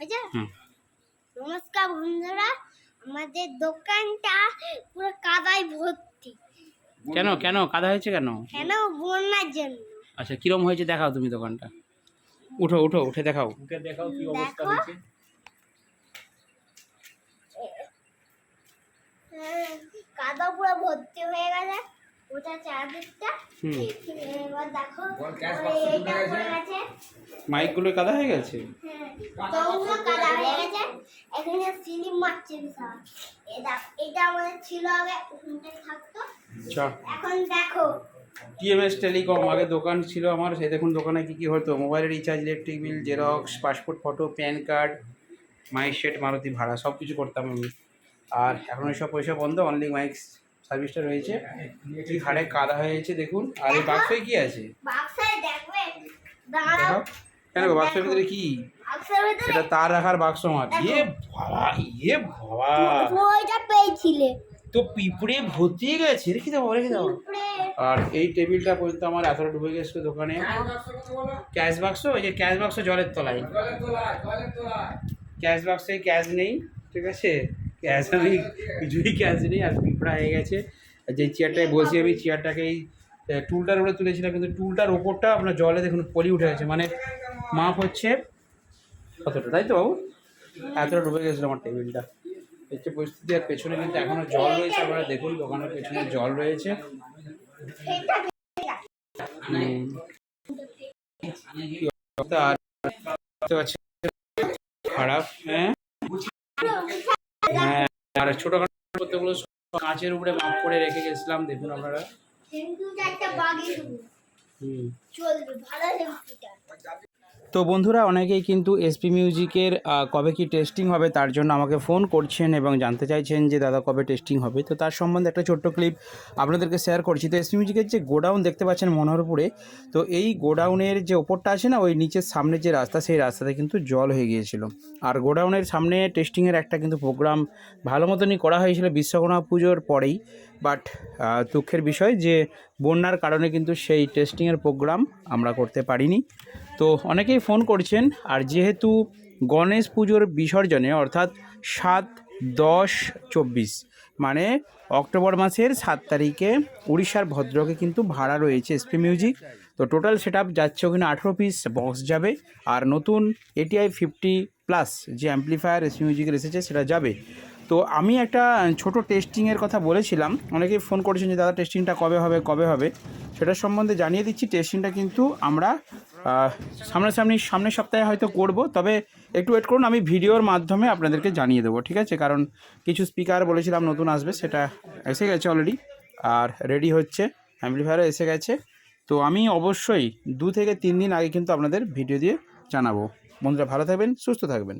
হুম। নমস্কার বন্ধুরা আমাদের দোকানটা পুরো কাদায় ভর্তি। কেন কেন? কাদা হয়েছে কেন? কেন? বন্যার জন্য। আচ্ছা কিরম হয়েছে দেখাও তুমি দোকানটা। উঠো উঠো উঠে দেখাও। উঠে দেখাও কি অবস্থা হয়েছে হ্যাঁ, কাদা পুরো ভর্তি হয়ে গেছে। ওটা চারদিকটা। হুম। এবার দেখো এটা পড়ে গেছে। মাইকগুলো কাদা হয়ে গেছে? হ্যাঁ তোমরা কাদা হয়ে গেছে। এখানে সিলিম মারছে বিশাল এটা আমাদের ছিল আগে ওখানটায় থাকতো। এখন দেখো। টিএমএস টেলিকম আগে দোকান ছিল আমার সেই দেখুন দোকানে কী কী হতো। মোবাইলের recharge electric bill xerox passport photo PAN card mic set Maruti ভাড়া সব কিছু করতাম আমি। আর এখন সব পয়সা বন্ধ অনলি মাইক সার্ভিসটা রয়েছে। কি হাড়ে কাদা হয়েছে দেখুন। আর এই বাক্সে কি আছে? কেন গো, বাক্সের ভিতরে কি? বাক্সের ভিতরে সেটা তার রাখার বাক্স আমার ইয়ে বাবা ইয়ে বাবা। ওইটা পেয়েছিলে। তো পিঁপড়ে ভর্তি গেছে। রেখে দাও রেখে দাও। আর এই টেবিলটা পর্যন্ত আমার এতটা ডুবে গেছিল দোকানে। ক্যাশ বাক্স ওই যে ক্যাশ বাক্স জলের তলায়। ক্যাশ বাক্সে ক্যাশ নেই ঠিক আছে? ক্যাশ আমি কিছুই ক্যাশ নেই, আর পিঁপড়া হয়ে গেছে। যে চেয়ারটায় বসি আমি চেয়ারটাকে এই টুলটার উপরে তুলেছিলাম, কিন্তু টুলটার ওপরটা আপনার জলে দেখুন পলি উঠে গেছে। মানে মাপ হচ্ছে কতটা, তাই তো বাবু? এতটা ডুবে গেছিল আমার টেবিলটা। হচ্ছে পরিস্থিতি আর পেছনে কিন্তু এখনও জল রয়েছে, আপনারা দেখুন দোকানের পেছনে জল রয়েছে। খারাপ হ্যাঁ? আর ছোটখাটো কাঁচের উপরে মাপ করে রেখে গেছিলাম দেখুন আপনারা। কিন্তু একটা বাগি হুম। চলবে ভালো তো বন্ধুরা, অনেকেই কিন্তু এসপি মিউজিকের কবে কি টেস্টিং হবে তার জন্য আমাকে ফোন করছেন এবং জানতে চাইছেন যে, দাদা, কবে টেস্টিং হবে? তো তার সম্বন্ধে একটা ছোট্ট ক্লিপ আপনাদেরকে শেয়ার করছি। তো এসপি মিউজিকের যে গোডাউন দেখতে পাচ্ছেন মনোহরপুরে তো এই গোডাউনের যে ওপরটা আছে না, ওই নিচের সামনে যে রাস্তা, সেই রাস্তাতে কিন্তু জল হয়ে গিয়েছিল। আর গোডাউনের সামনে টেস্টিংয়ের একটা কিন্তু প্রোগ্রাম ভালো মতনই করা হয়েছিল বিশ্বকর্মা পুজোর পরেই। বাট দুঃখের বিষয় যে বন্যার কারণে কিন্তু সেই টেস্টিংয়ের প্রোগ্রাম আমরা করতে পারিনি। তো অনেকেই ফোন করছেন, আর যেহেতু গণেশ পুজোর বিসর্জনে, অর্থাৎ সাত, দশ, চব্বিশ মানে অক্টোবর মাসের সাত তারিখে উড়িষ্যার ভদ্রকে কিন্তু ভাড়া রয়েছে এসপি মিউজিক তো টোটাল সেট আপ যাচ্ছে ওখানে আঠেরো পিস বক্স যাবে, আর নতুন এটিআই ফিফটি প্লাস যে অ্যাম্পলিফায়ার এসপি মিউজিকের এসেছে, সেটা যাবে। তো আমি একটা ছোট টেস্টিংয়ের কথা বলেছিলাম। অনেকেই ফোন করেছেন যে, দাদা টেস্টিংটা কবে হবে কবে হবে? সেটার সম্বন্ধে জানিয়ে দিচ্ছি। টেস্টিংটা কিন্তু আমরা সামনাসামনি, সামনের সপ্তাহে হয়তো করব। তবে একটু ওয়েট করুন, আমি ভিডিওর মাধ্যমে আপনাদেরকে জানিয়ে দেবো, ঠিক আছে? কারণ কিছু স্পিকার বলেছিলাম, নতুন আসবে, সেটা এসে গেছে অলরেডি আর রেডি হচ্ছে অ্যাম্পলিফায়ারও এসে গেছে। তো আমি অবশ্যই দু থেকে তিন দিন আগে কিন্তু আপনাদের ভিডিও দিয়ে জানাব। বন্ধুরা, ভালো থাকবেন, সুস্থ থাকবেন।